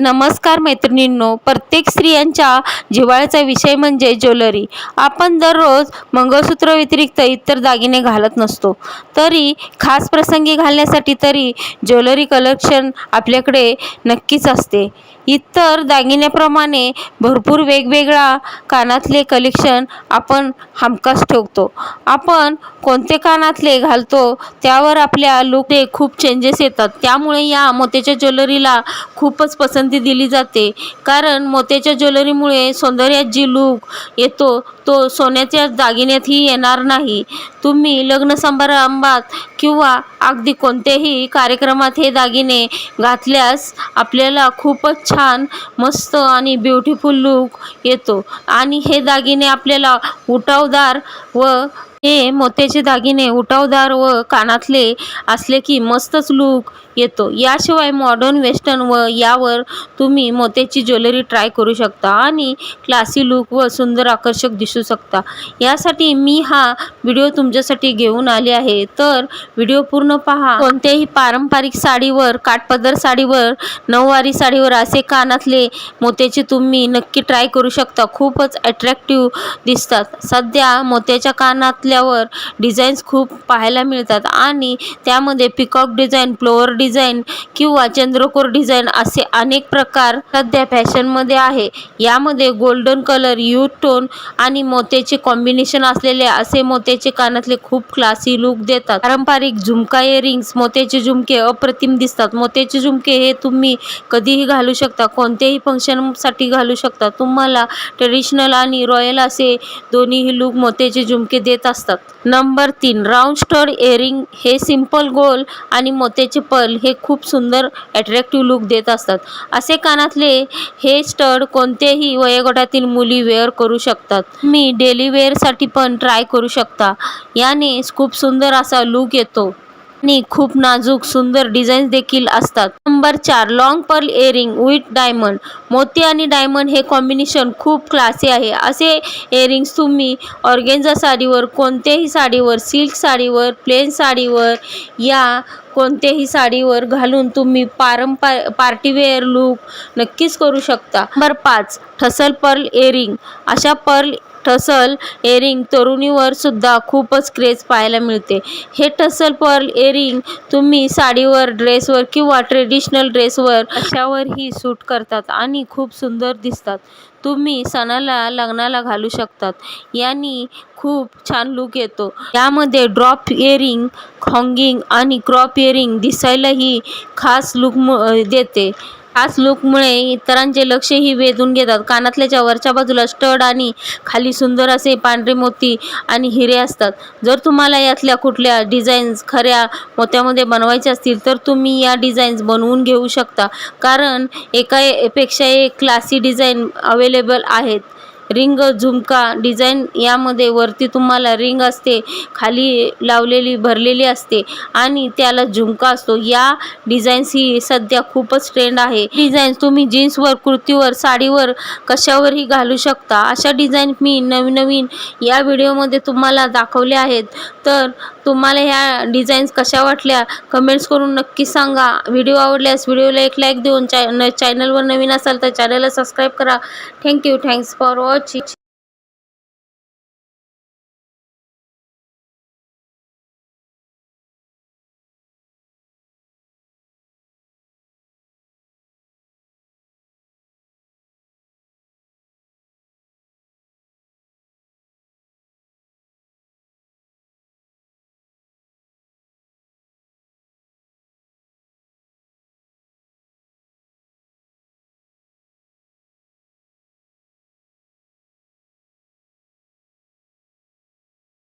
नमस्कार मैत्रिणींनो प्रत्येक स्त्रियांच्या जिव्हाळ्याचा विषय म्हणजे ज्वेलरी. आपण दररोज मंगळसूत्र व्यतिरिक्त इतर दागिने घालत नसतो. तरी खास प्रसंगी घालण्यासाठी तरी ज्वेलरी कलेक्शन आपल्याकडे नक्कीच असते. इतर दागिन्याप्रमाणे भरपूर वेगवेगळा कानातले कलेक्शन आपण हमखास ठेवतो. आपण कोणते कानातले घालतो त्यावर आपल्या लुकमध्ये खूप चेंजेस येतात. त्यामुळे या मोत्याच्या ज्वेलरीला खूपच पसंत दिली जाते. कारण मोत्याच्या ज्वेलरीमुळे सौंदर्यात जी लूक येतो तो सोन्याच्या दागिन्यातही येणार नाही. तुम्ही लग्न समारंभात किंवा अगदी कोणत्याही कार्यक्रमात हे दागिने घातल्यास आपल्याला खूपच छान मस्त आणि ब्युटिफुल लूक येतो. आणि हे दागिने आपल्याला उठावदार व हे मोत्याचे दागिने उठावदार व कानातले असले की मस्तच लूक येतो. याशिवाय मॉडर्न वेस्टर्न व यावर तुम्ही मोत्याची ज्वेलरी ट्राय करू शकता आणि क्लासी लूक व सुंदर आकर्षक दिसू शकता. यासाठी मी हा व्हिडिओ तुमच्यासाठी घेऊन आले आहे. तर व्हिडिओ पूर्ण पहा. कोणत्याही पारंपरिक साडीवर काठपदर साडीवर नऊवारी साडीवर असे कानातले मोत्याचे तुम्ही नक्की ट्राय करू शकता. खूपच अट्रॅक्टिव्ह दिसतात. सध्या मोत्याच्या कानातल्यावर डिझाईन्स खूप पाहायला मिळतात. आणि त्यामध्ये पिकॉक डिझाईन फ्लोअर डिझाईन किंवा चंद्रकोर डिझाईन असे अनेक प्रकार सध्या फॅशनमध्ये आहे. यामध्ये गोल्डन कलर यू टोन आणि मोत्याचे कॉम्बिनेशन असलेले असे मोत्याचे कानातले खूप क्लासी लुक देतात. पारंपरिक झुमका इयरिंग्स मोत्याचे झुमके अप्रतिम दिसतात. मोत्याचे झुमके हे तुम्ही कधीही घालू शकता कोणत्याही फंक्शनसाठी घालू शकता. तुम्हाला ट्रेडिशनल आणि रॉयल असे दोन्हीही लुक मोत्याचे झुमके देत असतात. नंबर तीन राऊंड स्टड एअरिंग हे सिंपल गोल आणि मोत्याचे पल हे खूप सुंदर अट्रॅक्टिव्ह लुक देत असतात. असे कानातले हे स्टड कोणत्याही वयोगटातील मुली वेअर करू शकतात. मी डेली वेअरसाठी पण ट्राय करू शकता. याने खूप सुंदर असा लुक येतो. आणि खूप नाजूक सुंदर डिझाईन्स देखील असतात. नंबर चार long pearl earring with diamond मोती आणि डायमंड हे कॉम्बिनेशन खूप क्लासी आहे. असे इयरिंग्स तुम्ही ऑर्गेन्झा साडीवर कोणत्याही साडीवर सिल्क साडीवर प्लेन साडीवर या कोणत्याही साडीवर घालून तुम्ही पारंपा पार्टीवेअर लूक नक्कीच करू शकता. नंबर पाच ठसल पर्ल इयरिंग अशा पर्ल ठसल एअरिंग तरुणीवर सुद्धा खूपच क्रेज पाहायला मिळते. हे ठसल पर्ल एअरिंग तुम्ही साडीवर ड्रेसवर किंवा ट्रेडिशनल ड्रेसवर अशावरही सूट करतात आणि खूप सुंदर दिसतात. तुम्ही सणाला लग्नाला घालू शकतात. यांनी खूप छान लूक येतो. यामध्ये ड्रॉप इयरिंग हॉंगिंग आणि क्रॉप इयरिंग दिसायलाही खास लूक देते. खास लुकमुळे इतरांचे लक्षही वेधून घेतात. कानातल्याच्या वरच्या बाजूला स्टड आणि खाली सुंदर असे पांढरे मोती आणि हिरे असतात. जर तुम्हाला यातल्या कुठल्या डिझाईन्स खऱ्या मोत्यामध्ये बनवायचे असतील तर तुम्ही या डिझाईन्स बनवून घेऊ शकता. कारण एका पेक्षा एक क्लासी डिझाईन अवेलेबल आहेत. रिंग झुमका डिझाईन यामध्ये वरती तुम्हाला रिंग असते खाली लावलेली भरलेली असते आणि त्याला झुमका असतो. या डिझाईन्स ही सध्या खूपच ट्रेंड आहे. डिझाईन्स तुम्ही जीन्सवर कुर्तीवर साडीवर कशावरही घालू शकता. अशा डिझाईन मी नवीन नवीन या व्हिडिओमध्ये तुम्हाला दाखवले आहेत. तर तुम्हाला ह्या डिझाईन्स कशा वाटल्या? कमेंट्स करून नक्की सांगा. व्हिडिओ आवडल्यास व्हिडिओला एक लाईक देऊन चॅ चॅनलवर नवीन असाल तर चॅनलला सबस्क्राईब करा. Thank you thanks for watching